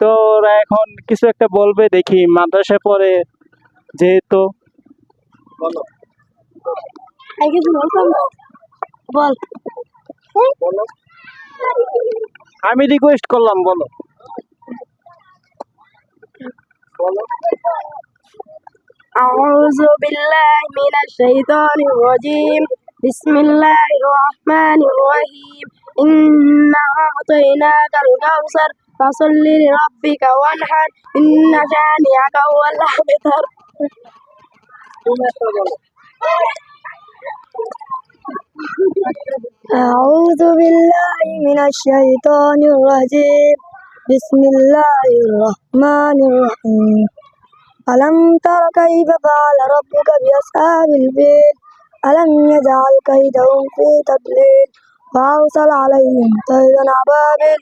তো ওরা এখন কিছু একটা বলবে দেখি মাদ্রাসায় পড়ে যেহেতু বলো আর কিছু বলতাম না বল বলো আমি রিকোয়েস্ট করলাম বলো বলো أعوذ بالله من الشيطان الرجيم بسم الله الرحمن الرحيم إنا أعطيناك الكوثر فصل لربك وانحر. إن شانئك هو الأبتر أعوذ بالله من الشيطان الرجيم. بسم الله الرحمن الرحيم. ألم تر كيف فعل ربك بأصحاب البيت ألم يجعل كيدهم في تضليل؟ فأرسل عليهم طيرا أبابيل.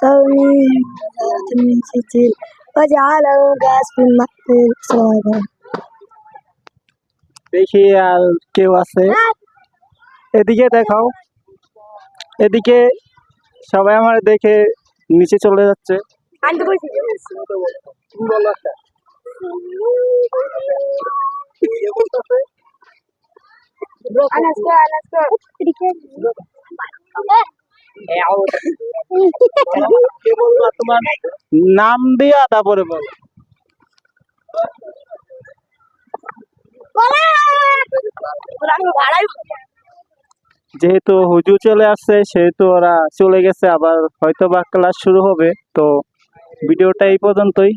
ترميهم بحجارة من سجيل وجعله كعصف مأكول صغيرا দেখি আর কেউ আছে এদিকে দেখাও এদিকে সবাই আমার দেখে নিচে চলে যাচ্ছে আনতে বলছি তুমি বলো একটা। আনাস্কো আনাস্কো কে বলবা নাম দিয়া তারপরে বলো। যেহেতু হুজু চলে আসছে, সেহেতু ওরা চলে গেছে, আবার হয়তো বা ক্লাস শুরু হবে, তো ভিডিওটা এই পর্যন্তই।